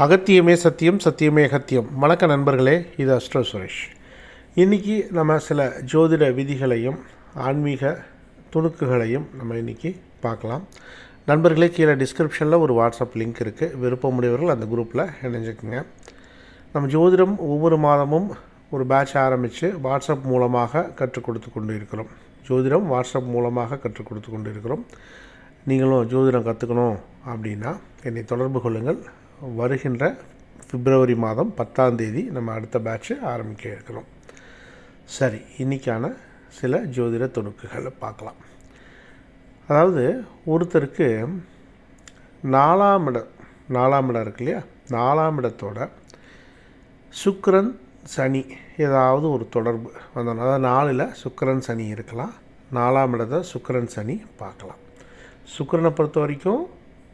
அகத்தியமே சத்தியம் சத்தியமே அகத்தியம். வணக்க நண்பர்களே இது அஸ்ட்ரோ சுரேஷ். இன்றைக்கி நம்ம சில ஜோதிட விதிகளையும் ஆன்மீக துணுக்குகளையும் நம்ம இன்றைக்கி பார்க்கலாம். நண்பர்களே கீழே டிஸ்கிரிப்ஷனில் ஒரு வாட்ஸ்அப் லிங்க் இருக்குது விருப்பமுடையவர்கள் அந்த குரூப்பில் இணைஞ்சுக்குங்க. நம்ம ஜோதிடம் ஒவ்வொரு மாதமும் ஒரு பேட்ச் ஆரம்பித்து வாட்ஸ்அப் மூலமாக கற்றுக் கொடுத்து கொண்டு இருக்கிறோம். ஜோதிடம் வாட்ஸ்அப் மூலமாக கற்றுக் கொடுத்து கொண்டு இருக்கிறோம். நீங்களும் ஜோதிடம் கற்றுக்கணும் அப்படின்னா என்னை தொடர்பு கொள்ளுங்கள். வருகின்ற பிப்ரவரி மாதம் பத்தாம் தேதி நம்ம அடுத்த பேட்ச்சு ஆரம்பிக்க இருக்கிறோம். சரி இன்றைக்கான சில ஜோதிட துணுக்குகளை பார்க்கலாம். அதாவது ஒருத்தருக்கு நாலாம் இடம் நாலாம் இடம் இருக்கு இல்லையா? நாலாம் இடத்தோட சுக்கரன் சனி ஏதாவது ஒரு தொடர்பு வந்தோம் அதாவது நாலில் சுக்கரன் சனி இருக்கலாம். நாலாம் இடத்தை சுக்கரன் சனி பார்க்கலாம். சுக்கிரனை பொறுத்த வரைக்கும்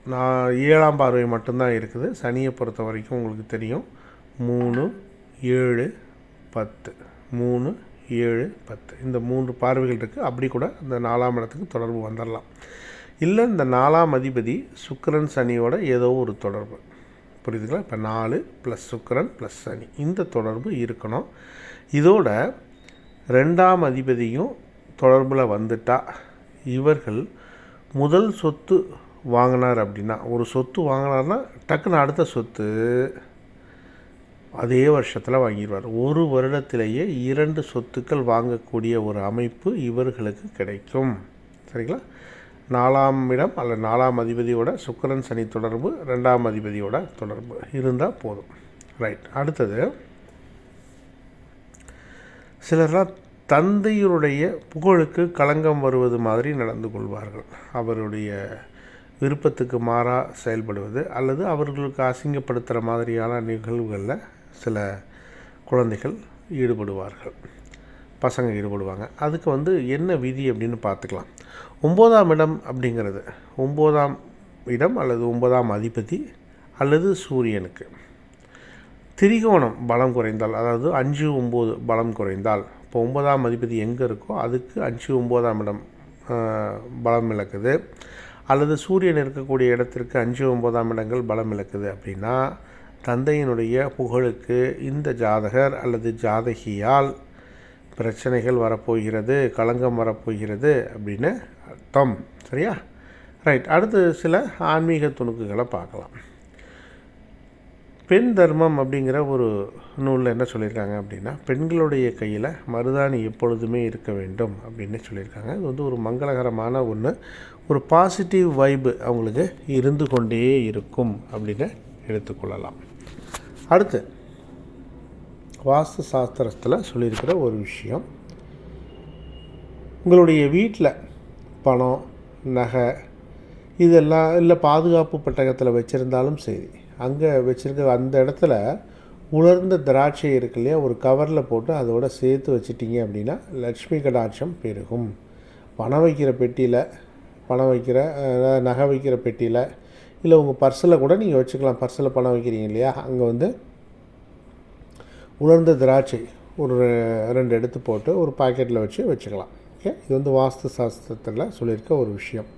நான் ஏழாம் பார்வை மட்டும்தான் இருக்குது. சனியை பொறுத்த வரைக்கும் உங்களுக்கு தெரியும். மூணு ஏழு பத்து. மூணு ஏழு பத்து. இந்த மூன்று பார்வைகள் இருக்குது அப்படி கூட இந்த நாலாம் இடத்துக்கு தொடர்பு வந்துடலாம் இல்லை இந்த நாலாம் அதிபதி சுக்கரன் சனியோட ஏதோ ஒரு தொடர்பு. புரியுதுங்களா? இப்போ நாலு ப்ளஸ் சுக்கரன் ப்ளஸ் சனி. இந்த தொடர்பு இருக்கணும். இதோட ரெண்டாம் அதிபதியும் தொடர்பில் வந்துட்டா. இவர்கள் முதல் சொத்து வாங்கினார் அப்படின்னா ஒரு சொத்து வாங்கினார்னா டக்குன்னு அடுத்த சொத்து அதே வருஷத்தில் வாங்கிடுவார் ஒரு வருடத்திலேயே இரண்டு சொத்துக்கள் வாங்கக்கூடிய ஒரு அமைப்பு இவர்களுக்கு கிடைக்கும். சரிங்களா? நாலாம் இடம் அல்லது நாலாம் அதிபதியோட சுக்கிரன் சனி தொடர்பு ரெண்டாம் அதிபதியோட தொடர்பு. இருந்தால் போதும். ரைட் அடுத்தது சிலர்லாம் தந்தையருடைய புகழுக்கு களங்கம் வருவது மாதிரி நடந்து கொள்வார்கள். அவருடைய விருப்பத்துக்கு மாறாக செயல்படுவது அல்லது அவர்களுக்கு அசிங்கப்படுத்துகிற மாதிரியான நிகழ்வுகளில் சில குழந்தைகள் ஈடுபடுவார்கள். பசங்க ஈடுபடுவாங்க. அதுக்கு வந்து என்ன விதி அப்படின்னு பார்த்துக்கலாம். ஒம்போதாம் இடம் அப்படிங்கிறது ஒம்போதாம் இடம் அல்லது ஒன்பதாம் அதிபதி அல்லது சூரியனுக்கு. திரிகோணம் பலம் குறைந்தால் அதாவது அஞ்சு ஒம்பது பலம் குறைந்தால் இப்போ ஒன்பதாம் அதிபதி எங்கே இருக்கோ அதுக்கு அஞ்சு ஒம்போதாம் இடம் பலம் இழக்குது அல்லது சூரியன் இருக்கக்கூடிய இடத்திற்கு அஞ்சு ஒன்பதாம் இடங்கள் பலம் இழக்குது அப்படின்னா தந்தையினுடைய புகழுக்கு இந்த ஜாதகர் அல்லது ஜாதகியால் பிரச்சனைகள் வரப்போகிறது களங்கம் வரப்போகிறது அப்படின்னு அர்த்தம். சரியா? ரைட் அடுத்து சில ஆன்மீக துணுக்குகளை பார்க்கலாம். பெண் தர்மம் அப்படிங்கிற ஒரு நூலில் என்ன சொல்லியிருக்காங்க அப்படின்னா பெண்களுடைய கையில் மருதாணி எப்பொழுதுமே இருக்க வேண்டும் அப்படின்னு சொல்லியிருக்காங்க. இது வந்து ஒரு மங்களகரமான ஒன்று ஒரு பாசிட்டிவ் வைப்பு அவங்களுக்கு இருந்து கொண்டே இருக்கும் அப்படின்னு எடுத்துக்கொள்ளலாம் அடுத்து வாஸ்து சாஸ்திரத்தில் சொல்லியிருக்கிற ஒரு விஷயம். உங்களுடைய வீட்டில் பணம் நகை இதெல்லாம் இல்லை பாதுகாப்பு பட்டகத்தில் வச்சுருந்தாலும் சரி அங்கே வச்சுருக்க அந்த இடத்துல உலர்ந்த திராட்சை இருக்கு இல்லையா? ஒரு கவரில் போட்டு அதோட சேர்த்து வச்சிட்டிங்க அப்படின்னா லக்ஷ்மி கடாட்சம் பெருகும். பணம் வைக்கிற பெட்டியில் பணம் வைக்கிற நகை வைக்கிற பெட்டியில் இல்லை உங்கள் பர்ஸில் கூட நீங்கள் வச்சுக்கலாம். பர்ஸில் பணம் வைக்கிறீங்க இல்லையா? அங்கே வந்து உலர்ந்த திராட்சை ஒரு ரெண்டு எடுத்து போட்டு ஒரு பாக்கெட்டில் வச்சு வச்சுக்கலாம். ஓகே? இது வந்து வாஸ்து சாஸ்திரத்தில் சொல்லியிருக்க ஒரு விஷயம்.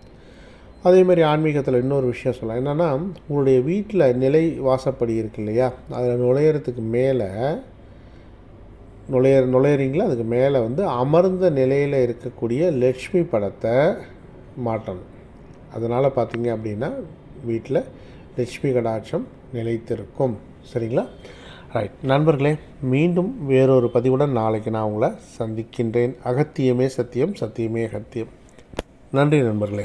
அதே மாதிரி ஆன்மீகத்தில் இன்னொரு விஷயம் சொல்லலாம். என்னென்னா உங்களுடைய வீட்டில் நிலை வாசப்படி இருக்கு இல்லையா? அதில் நுழையிறதுக்கு மேலே நுழைய நுழையிறீங்களா? அதுக்கு மேலே வந்து அமர்ந்த நிலையில் இருக்கக்கூடிய லக்ஷ்மி படத்தை மாட்டணும் அதனால் பார்த்தீங்க அப்படின்னா வீட்டில் லட்சுமி கடாட்சம் நிலைத்திருக்கும். சரிங்களா? ரைட் நண்பர்களே மீண்டும் வேறொரு பதிவுடன் நாளைக்கு நான் உங்களை சந்திக்கின்றேன். அகத்தியமே சத்தியம் சத்தியமே அகத்தியம். நன்றி நண்பர்களே.